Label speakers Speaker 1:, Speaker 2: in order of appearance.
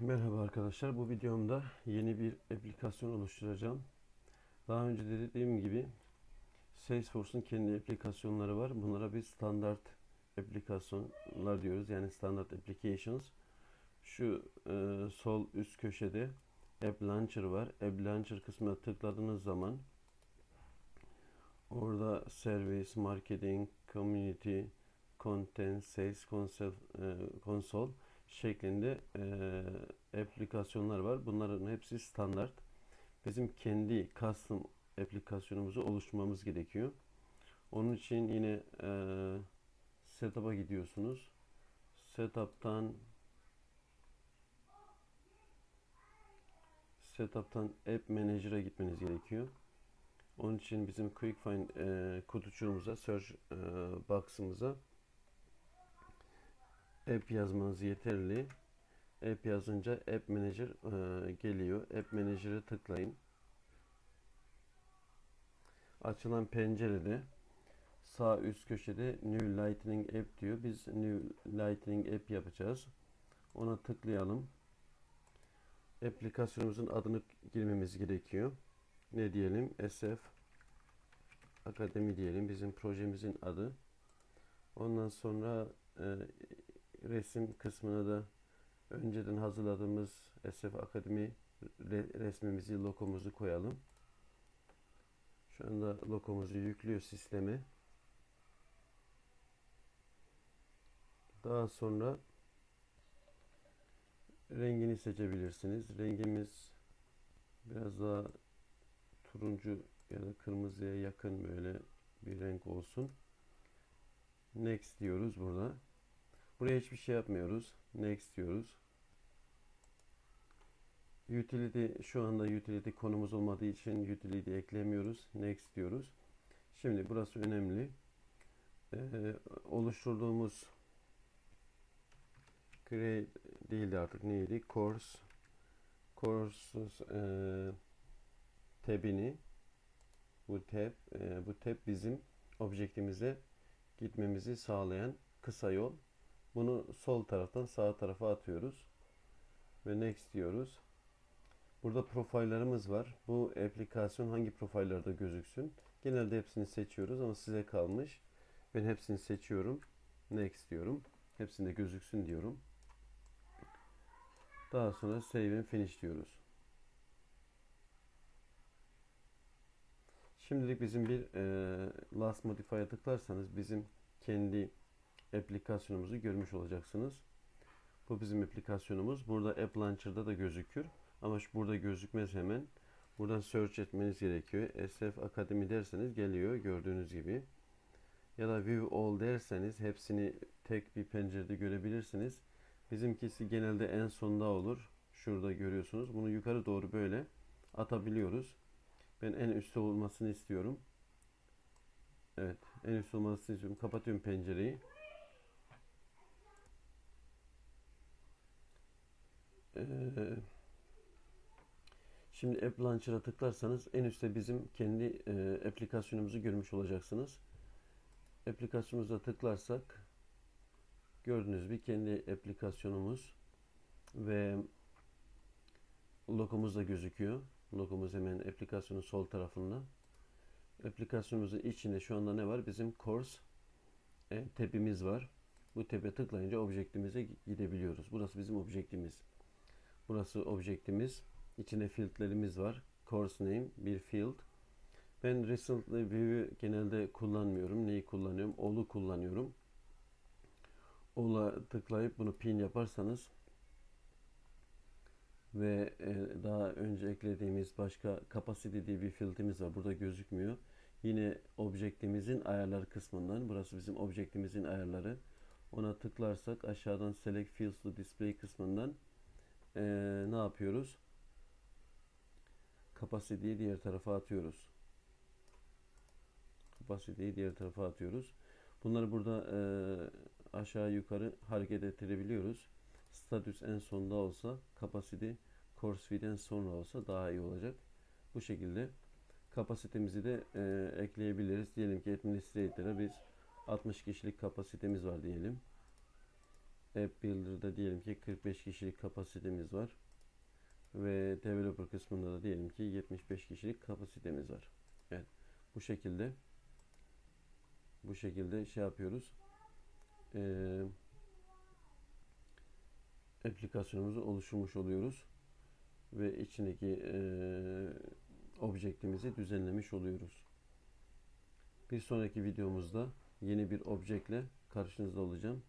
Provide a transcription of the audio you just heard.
Speaker 1: Merhaba arkadaşlar. Bu videomda yeni bir aplikasyon oluşturacağım. Daha önce de dediğim gibi Salesforce'un kendi aplikasyonları var. Bunlara biz standart aplikasyonlar diyoruz. Yani standart applications. Şu e, sol üst köşede App Launcher var. App Launcher kısmına tıkladığınız zaman orada Service, Marketing, Community, Content, Sales Console, e, Console şeklinde e, aplikasyonlar var. Bunların hepsi standart. Bizim kendi custom aplikasyonumuzu oluşturmamız gerekiyor. Onun için yine e, setup'a gidiyorsunuz. Setup'tan setup'tan App Manager'a gitmeniz gerekiyor. Onun için bizim Quick Find e, kutucuğumuza, search e, box'ımıza app yazmanız yeterli. App yazınca App Manager e, geliyor. App Manager'ı tıklayın. Açılan pencerede sağ üst köşede New Lightning App diyor. Biz New Lightning App yapacağız. Ona tıklayalım. Aplikasyonumuzun adını girmemiz gerekiyor. Ne diyelim? SF Akademi diyelim. Bizim projemizin adı. Ondan sonra e, resim kısmına da önceden hazırladığımız SF Akademi resmimizi, logomuzu koyalım. Şu anda logomuzu yüklüyor sisteme. Daha sonra rengini seçebilirsiniz. Rengimiz biraz daha turuncu ya da kırmızıya yakın böyle bir renk olsun. Next diyoruz burada. Buraya hiçbir şey yapmıyoruz. Next diyoruz. Utility şu anda utility konumuz olmadığı için utility eklemiyoruz. Next diyoruz. Şimdi burası önemli. Ee, oluşturduğumuz create değildi artık neydi? Course courses e, tabini bu tab e, bu tab bizim objektimize gitmemizi sağlayan kısa yol. Bunu sol taraftan sağ tarafa atıyoruz. Ve next diyoruz. Burada profillerimiz var. Bu aplikasyon hangi profillerde gözüksün? Genelde hepsini seçiyoruz ama size kalmış. Ben hepsini seçiyorum. Next diyorum. Hepsinde gözüksün diyorum. Daha sonra save and finish diyoruz. Şimdilik bizim bir e, last modify'a tıklarsanız bizim kendi aplikasyonumuzu görmüş olacaksınız. Bu bizim aplikasyonumuz. Burada App Launcher'da da gözükür. Ama şu burada gözükmez hemen. Buradan search etmeniz gerekiyor. SF Akademi derseniz geliyor gördüğünüz gibi. Ya da View All derseniz hepsini tek bir pencerede görebilirsiniz. Bizimkisi genelde en sonda olur. Şurada görüyorsunuz. Bunu yukarı doğru böyle atabiliyoruz. Ben en üstte olmasını istiyorum. Evet, en üstte olmasını istiyorum. Kapatıyorum pencereyi. Ee, şimdi App Launcher'a tıklarsanız en üstte bizim kendi e, aplikasyonumuzu görmüş olacaksınız. Aplikasyonumuza tıklarsak gördüğünüz gibi kendi aplikasyonumuz ve logomuz da gözüküyor. Logomuz hemen aplikasyonun sol tarafında. Aplikasyonumuzun içinde şu anda ne var? Bizim course e, tabimiz var. Bu tabe tıklayınca objektimize gidebiliyoruz. Burası bizim objektimiz. Burası objektimiz. İçinde fieldlerimiz var. Course name bir field. Ben recently view'ü genelde kullanmıyorum. Neyi kullanıyorum? All'u kullanıyorum. All'a tıklayıp bunu pin yaparsanız ve e, daha önce eklediğimiz başka capacity diye bir fieldimiz var. Burada gözükmüyor. Yine objektimizin ayarları kısmından burası bizim objektimizin ayarları. Ona tıklarsak aşağıdan select fields to display kısmından e, ne yapıyoruz? Capacity'yi diğer tarafa atıyoruz. Capacity'yi diğer tarafa atıyoruz. Bunları burada e, aşağı yukarı hareket ettirebiliyoruz. Status en sonda olsa Capacity Course Feed'en sonra olsa daha iyi olacak. Bu şekilde kapasitemizi de e, ekleyebiliriz. Diyelim ki administrator'a biz 60 kişilik kapasitemiz var diyelim. App Builder'da diyelim ki 45 kişilik kapasitemiz var. Ve developer kısmında da diyelim ki 75 kişilik kapasitemiz var. Evet. Bu şekilde bu şekilde şey yapıyoruz. Ee, aplikasyonumuzu oluşturmuş oluyoruz ve içindeki eee objektimizi düzenlemiş oluyoruz. Bir sonraki videomuzda yeni bir objektle karşınızda olacağım.